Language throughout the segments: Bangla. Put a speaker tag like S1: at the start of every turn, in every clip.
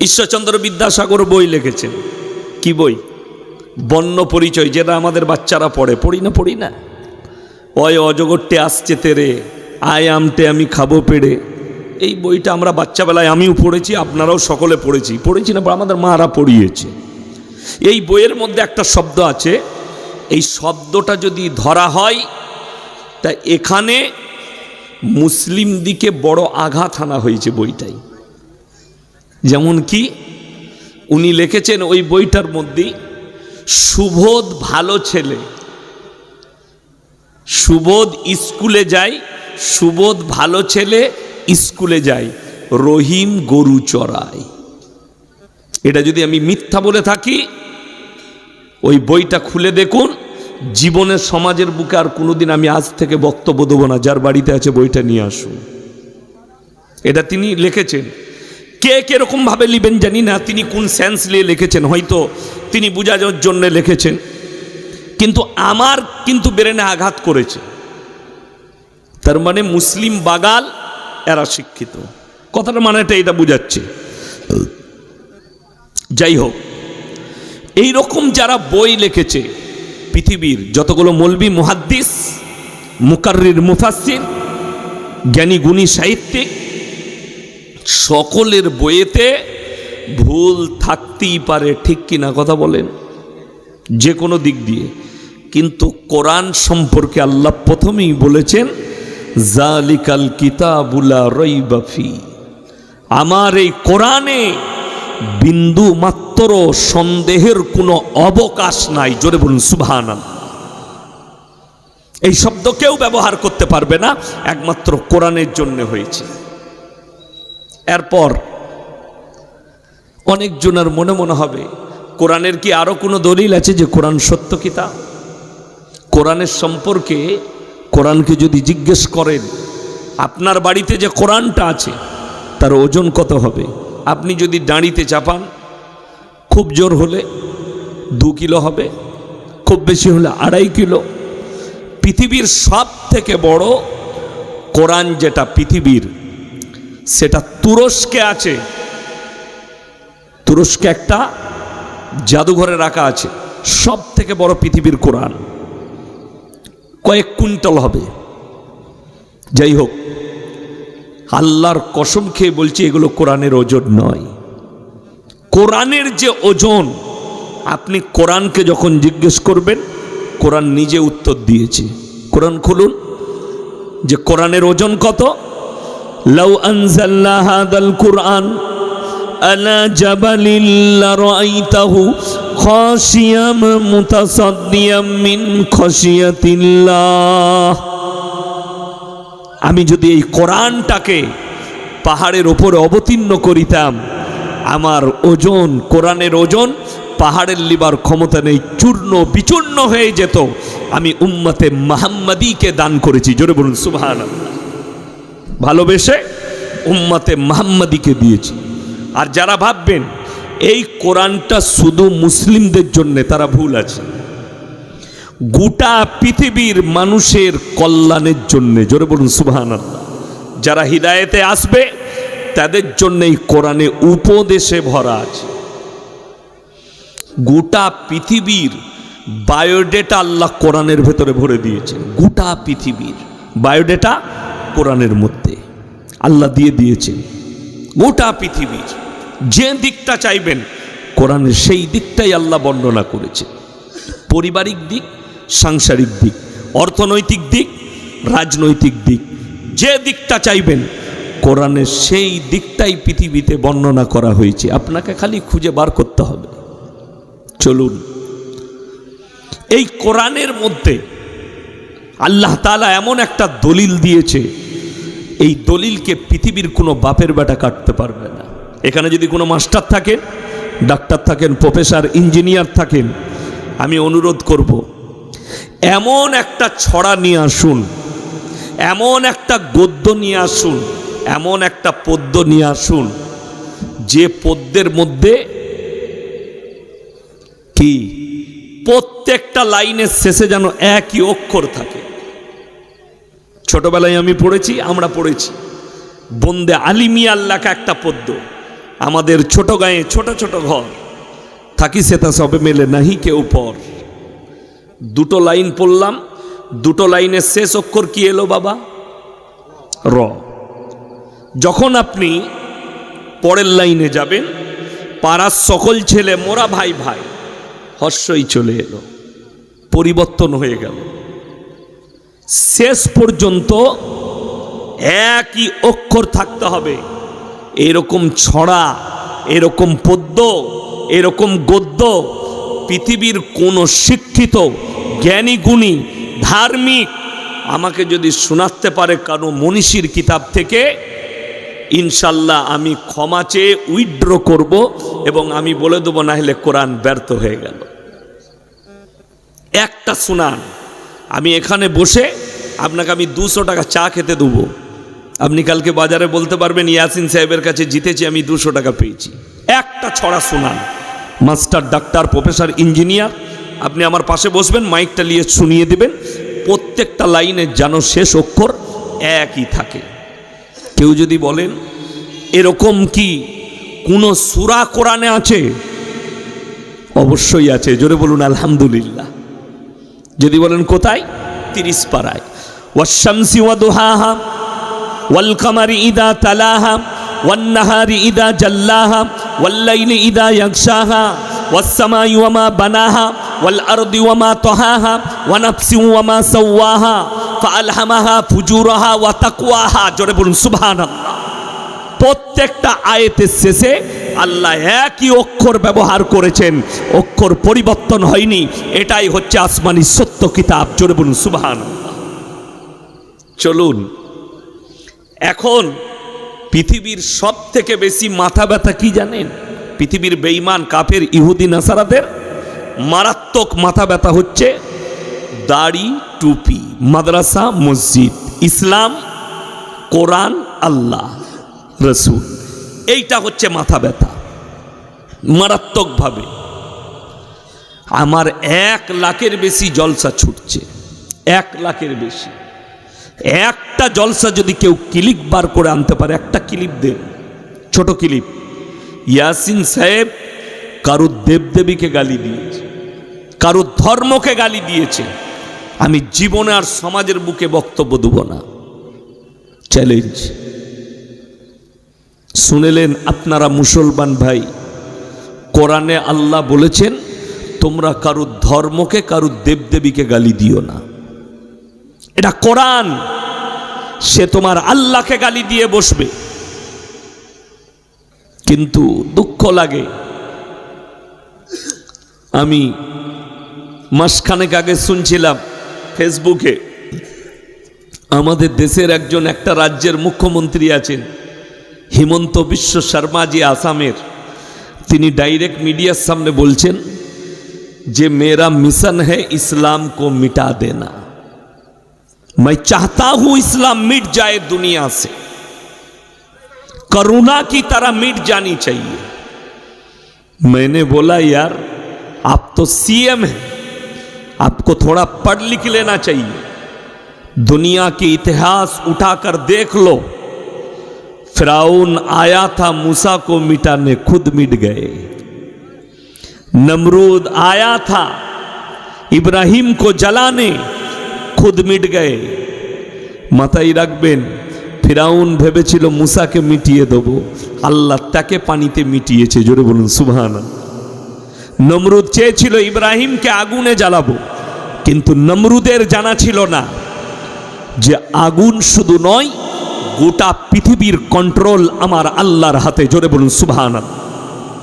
S1: ঈশ্বরচন্দ্র বিদ্যাসাগর বই লিখেছেন। কি বই? বন্য পরিচয়, যেটা আমাদের বাচ্চারা পড়ে। পড়ি না পড়ি না। ওই অজগরটে আসছে তেরে, আয় আমটে আমি খাব পেড়ে। এই বইটা আমরা বাচ্চাবেলায় আমিও পড়েছি, আপনারাও সকলে পড়েছি। পড়েছি না আমাদের মারা পড়িয়েছে। এই বইয়ের মধ্যে একটা শব্দ আছে, এই শব্দটা যদি ধরা হয়, তা এখানে মুসলিম দিকে বড় আঘাত আনা হয়েছে বইটাই। যেমন কি, উনি লিখেছেন ওই বইটার মধ্যেই সুবোধ ভালো ছেলে। সুবোধ স্কুলে যায়, সুবোধ ভালো ছেলে স্কুলে যায়, রহিম গরু চড়ায়। এটা যদি আমি মিথ্যা বলে থাকি, ওই বইটা খুলে দেখুন, জীবনের সমাজের বুকে আর কোনোদিন আমি আজ থেকে বক্তব্য দেবো না, যার বাড়িতে আছে বইটা নিয়ে আসুন। এটা তিনি লিখেছেন। কে কীরকম ভাবে লিবেন জানি না। তিনি কোন সেন্স নিয়ে লিখেছেন, হয়তো তিনি বোঝানোর জন্যে লিখেছেন। কিন্তু আমার কিন্তু ব্রেনে আঘাত করেছে। তার মানে মুসলিম বাগাল, এরা শিক্ষিত। কথাটা মানেটা এটা বুঝাচ্ছে। যাই হোক এই রকম যারা বই লিখেছে, পৃথিবীর যতগুলো মলবি, মুহাদ্দিস, মুকাররির মুফাসসির, জ্ঞানী, গুণী, সাহিত্যিক সকলের বইয়েতে ভুল থাকতেই পারে, ঠিক কিনা কথা বলেন? যে কোনো দিক দিয়ে। কিন্তু কোরআন সম্পর্কে আল্লাহ প্রথমেই বলেছেন, জালিকাল কিতাবুলা রইবাফি আমার এই কোরআনে বিন্দু মাত্র সন্দেহের কোনো অবকাশ নাই। জোরে বলুন সুবহান এই শব্দ কেউ ব্যবহার করতে পারবে না, একমাত্র কোরআনের জন্য হয়েছে। এরপর অনেকজনের মনে মনে হবে, কোরআনের কি আরও কোনো দলিল আছে যে কোরআন সত্য কিতা কোরআনের সম্পর্কে কোরআনকে যদি জিজ্ঞেস করেন, আপনার বাড়িতে যে কোরআনটা আছে, তার ওজন কত হবে? আপনি যদি দাঁড়িতে চাপান, খুব জোর হলে দু কিলো হবে, খুব বেশি হলে আড়াই কিলো। পৃথিবীর সব থেকে বড় কোরআন যেটা পৃথিবীর সেটা তুরস্কে আছে। তুরস্কে একটা জাদুঘরে রাখা আছে সব থেকে বড় পৃথিবীর কোরআন। কয়েক কুইন্টাল হবে। যাই হোক, আল্লাহর কসম খেয়ে বলছি, এগুলো কোরআনের ওজন নয়। কোরআনের যে ওজন, আপনি কোরআনকে যখন জিজ্ঞেস করবেন, কোরআন নিজে উত্তর দিয়েছে। কোরআন খুলুন, যে কোরআনের ওজন কত? লাউ আনজাল্লা হাদাল কুরআন আলা জাবালিল লারাইতাহু খাশিয়াম মুতাসাদ্দিয়াম মিন খাশিয়াতিল্লাহ আমি যদি এই কোরআনটাকে পাহাড়ের ওপরে অবতীর্ণ করিতাম, আমার ওজন, কোরআনের ওজন পাহাড়ের লিবার ক্ষমতা নেই, চূর্ণ বিচূর্ণ হয়ে যেত। আমি উম্মতে মাহাম্মাদিকে দান করেছি, জোরে বলুন সুবহান ভালোবেসে উম্মাতে মাহাম্মাদিকে দিয়েছি। আর যারা ভাববেন, এই কোরআনটা শুধু মুসলিমদের জন্য, তারা ভুল আছে। গোটা পৃথিবীর মানুষের কল্যাণের জন্য, জোরে বলুন সুবহান যারা হৃদায়তে আসবে, তাদের জন্য এই কোরআনে উপদেশে ভরা আছে। গোটা পৃথিবীর বায়োডেটা আল্লাহ কোরআনের ভেতরে ভরে দিয়েছেন। গোটা পৃথিবীর বায়োডেটা কোরআনের মধ্যে। আল্লাহ দিয়ে দিয়েছেন, গোটা পৃথিবীর যে দিকটা চাইবেন, কোরআনের সেই দিকটাই আল্লাহ বর্ণনা করেছে পারিবারিক দিক, সাংসারিক দিক, অর্থনৈতিক দিক, রাজনৈতিক দিক, যে দিকটা চাইবেন, কোরআনের সেই দিকটাই পৃথিবীতে বর্ণনা করা হয়েছে। আপনাকে খালি খুঁজে বার করতে হবে। চলুন, এই কোরআনের মধ্যে আল্লাহ তালা এমন একটা দলিল দিয়েছে, এই দলিলকে পৃথিবীর কোনো বাপের বেটা কাটতে পারবে না। এখানে যদি কোনো মাস্টার থাকেন ডাক্তার থাকেন, প্রফেসর, ইঞ্জিনিয়ার থাকেন, আমি অনুরোধ করব, এমন একটা ছড়া নিয়ে আসুন, এমন একটা গদ্য নিয়ে আসুন, এমন একটা পদ্য নিয়ে আসুন, যে পদ্যের মধ্যে কি? প্রত্যেকটা লাইনের শেষে যেন একই অক্ষর থাকে। ছোটবেলায় আমি পড়েছি, আমরা পড়েছি। বন্দে আলিমিয়া লেখা একটা পদ্য আমাদের ছোট গায়ে ছোট ছোট ঘর। থাকি সে তা সবে মেলে নাহি কেউ পর। দুটো লাইন পড়লাম, দুটো লাইনের শেষ অক্ষর কি এলো বাবা? র। যখন আপনি পরের লাইনে যাবেন, পাড়ার সকল ছেলে মোরা ভাই ভাই, হর্ষই চলে এলো। পরিবর্তন হয়ে গেল। শেষ পর্যন্ত একই অক্ষর থাকতে হবে। এরকম ছড়া, এরকম পদ্য, এরকম গদ্য, পৃথিবীর কোনো শিক্ষিত, জ্ঞানী, গুণী, ধার্মিক আমাকে যদি শোনাতে পারে কারও মনীষীর কিতাব থেকে, ইনশাল্লাহ আমি ক্ষমা চেয়ে উইড্র করব এবং আমি বলে দেবো না হলে কোরআন ব্যর্থ হয়ে গেল। একটা শোনান আমি এখানে বসে আপনাকে আমি দুশো টাকা চা খেতে দেবো। আপনি কালকে বাজারে বলতে পারবেন, ইয়াসিন সাহেবের কাছে জিতেছি, আমি দুশো টাকা পেয়েছি। একটা ছড়া শোনান। মাস্টার, ডাক্তার, প্রফেসর, ইঞ্জিনিয়ার, আপনি আমার পাশে বসবেন, মাইকটা নিয়ে শুনিয়ে দেবেন। প্রত্যেকটা লাইনের যেন শেষ অক্ষর একই থাকে। কেউ যদি বলেন, এরকম কি কোনো সুরা কোরআনে আছে? অবশ্যই আছে, জোরে বলুন, আলহামদুলিল্লাহ। যদি বলেন কোথায় তিরিশ পাড়ায় ওয়াশামসি ওয়াদুহাহা ওয়াল কামারি ইদা তালাহা والنهار إذا جلاها والليل إذا يغشاها والسماء وما بناها والأرض وما طهاها ونفس وما سواها فألهمها فجورها وتقواها জোরে বলুন সুবহানাল্লাহ প্রত্যেকটা আয়াতের শেষে আল্লাহ একই অক্ষর ব্যবহার করেছেন। অক্ষর পরিবর্তন হয়নি। এটাই হচ্ছে আসমানি সত্য কিতাব। জোরে বলুন, সুবহান। চলুন। এখন পৃথিবীর সব থেকে বেশি মাথা ব্যথা কি জানেন? পৃথিবীর বেঈমান কাফের, ইহুদি, নাসারাদের মারাত্মক মাথা ব্যথা হচ্ছে দাড়ি, টুপি, মাদ্রাসা, মসজিদ, ইসলাম, কোরআন, আল্লাহ, রসুল। এইটা হচ্ছে মাথা ব্যথা। মারাত্মকভাবে। আমার এক লাখের বেশি জলসা ছুটছে। এক লাখের বেশি। একটা জলসা যদি কেউ ক্লিপ বার করে আনতে পারে, একটা ক্লিপ দেন। ছোট ক্লিপ। ইয়াসিন সাহেব কারও দেবদেবীকে গালি দিয়েছে, কারও ধর্মকে গালি দিয়েছে। আমি জীবনে আর সমাজের বুকে বক্তব্য দেব না। চ্যালেঞ্জ শুনেলেন, আপনারা মুসলমান ভাই, কোরআনে আল্লাহ বলেছেন, তোমরা কারও ধর্মকে, কারও দেবদেবীকে গালি দিও না। এটা কোরআন। সে তোমার আল্লাহকে গালি দিয়ে বসবে। কিন্তু দুঃখ লাগে। আমি মাসখানেক আগে শুনছিলাম ফেসবুকে, আমাদের দেশের একজন একটা রাজ্যের মুখ্যমন্ত্রী আছেন। হিমন্ত বিশ্ব শর্মাজি আসামের তিনি ডাইরেক্ট মিডিয়ার সামনে বলছেন যে মেরা मिशन है इस्लाम को मिटा देना मैं चाहता हूं इस्लाम मिट जाए दुनिया से करुणा की तरह मिट जानी चाहिए मैंने बोला यार आप तो सीएम हैं आपको थोड़ा पढ़ लिख लेना चाहिए दुनिया की इतिहास उठाकर देख लो फिराउन आया था मूसा को मिटाने खुद मिट गए नमरूद आया था इब्राहिम को जलाने খুদ মিট গয়ে মাথায় রাখবেন ফিরাউন ভেবেছিল মুসাকে মিটিয়ে দেব আল্লাহ তাকে পানিতে মিটিয়েছে জোরে বলুন সুবহান নমরুদ চেয়েছিল ইব্রাহিমকে আগুনে জ্বালাবো কিন্তু নমরুদের জানা ছিল না যে আগুন শুধু নয় গোটা পৃথিবীর কন্ট্রোল আমার আল্লাহর হাতে। জোরে বলুন সুবহান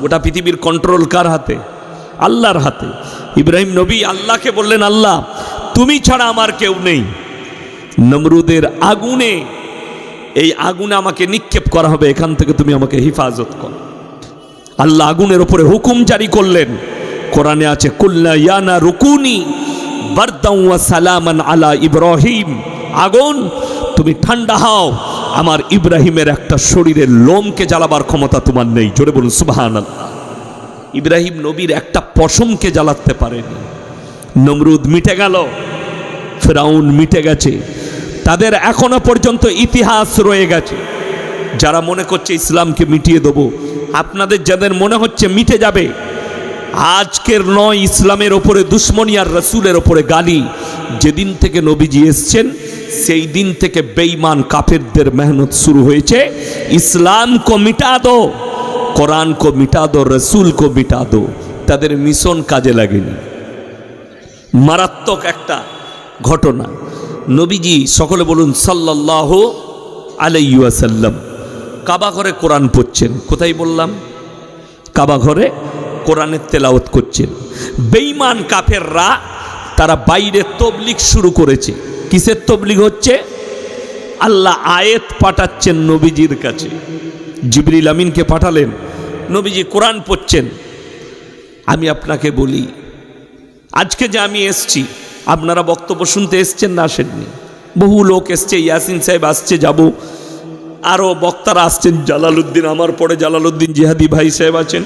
S1: গোটা পৃথিবীর কন্ট্রোল কার হাতে? আল্লাহর হাতে। ইব্রাহিম নবী আল্লাহকে বললেন, আল্লাহ, তুমি ছাড়া আমার কেউ নেই। নমরুদের আগুনে, এই আগুনে আমাকে নিক্ষেপ করা হবে। এখান থেকে তুমি আমাকে হিফাজত করো। আল্লাহ আগুনের ওপরে হুকুম জারি করলেন। কোরআনে আছে, কুল্লা ইয়ানা রুকুনি বারদাউ সালামান আলা ইব্রাহিম। আগুন, তুমি ঠান্ডা হও। আমার ইব্রাহিমের একটা শরীরের লোমকে জ্বালাবার ক্ষমতা তোমার নেই। জোরে বলুন, সুবহানাল্লাহ। ইব্রাহিম নবীর একটা পশমকে জ্বালাতে পারেনি। নমরুদ মিটে গেল, ফেরাউন মিটে গেছে। তাদের এখনও পর্যন্ত ইতিহাস রয়ে গেছে। যারা মনে করছে ইসলামকে মিটিয়ে দেবো, আপনাদের যাদের মনে হচ্ছে মিটে যাবে, আজকের নয় ইসলামের ওপরে দুশ্মনী আর রসুলের ওপরে গালি। যেদিন থেকে নবীজি এসছেন সেই দিন থেকে বেঈমান কাফেরদের মেহনত শুরু হয়েছে। ইসলাম কো মিটা দো কোরআন কো মিটা দো রসুল কো মিটা দো। তাদের মিশন কাজে লাগেনি। মারাত্মক একটা ঘটনা। নবীজি সকলে বলুন সাল্লাহ আলাইসাল্লাম কাবা ঘরে কোরআন পড়ছেন। কোথায় বললাম? কাবা ঘরে কোরআনের তেলাওত করছেন। বেঈমান কাফেররা, তারা বাইরে তবলিক শুরু করেছে। তবলিগ হচ্ছে, আল্লাহ আয়েত পাঠাচ্ছেন নবীজির কাছে। জিবরিল আমিনকে পাঠালেন, নবীজি কোরআন পড়ছেন। আমি আপনাকে বলি, আজকে যে আমি এসছি, আপনারা বক্তব্য শুনতে এসছেন না আসেননি? বহু লোক এসছে, ইয়াসিন সাহেব আসছে, যাব। আরও বক্তারা আসছেন, জালালউদ্দিন আমার পরে জালালউদ্দিন জিহাদি ভাই সাহেব আছেন।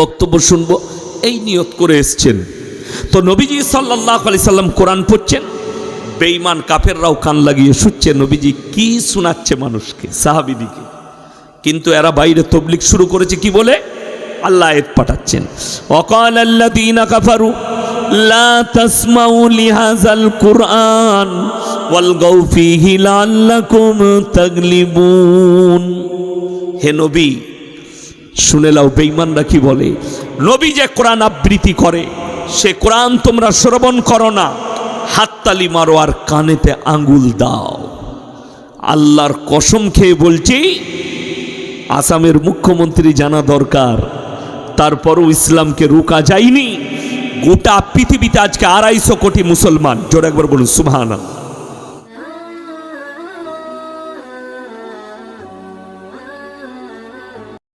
S1: বক্তব্য শুনব, এই নিয়ত করে এসছেন। তো নবীজি সাল্লাহ আলি সাল্লাম কোরআন পড়ছেন বেঈমান কাফেররাও কান লাগিয়ে শুচ্ছে, নবীজি কি শোনাচ্ছে মানুষকে, সাহাবিদিকে? কিন্তু এরা বাইরে তবলিক শুরু করেছে কি বলে? আল্লাহ আয়াত পাঠাচ্ছেন। অকাল আল্লাযীনা কাফারু, লা তাসমাউ লিহাযাল কুরআন ওয়ালগাউ ফীহি লাআল্লাকুম তাগলিবুন। হে নবী, শুনে লাও বেঈমানরা কি বলে? নবী যে কোরআন আবৃত্তি করে, সে কোরআন তোমরা শ্রবণ করো না। হাততালি মারো আর কানেতে আঙ্গুল দাও। আল্লাহর কসম খেয়ে বলছি, আসামের মুখ্যমন্ত্রী জানা দরকার। তারপরও ইসলামকে রোকা যায়নি। গোটা পৃথিবীতে আজকে আড়াইশো কোটি মুসলমান। জোর একবার বলুন, সুবহানাল্লাহ।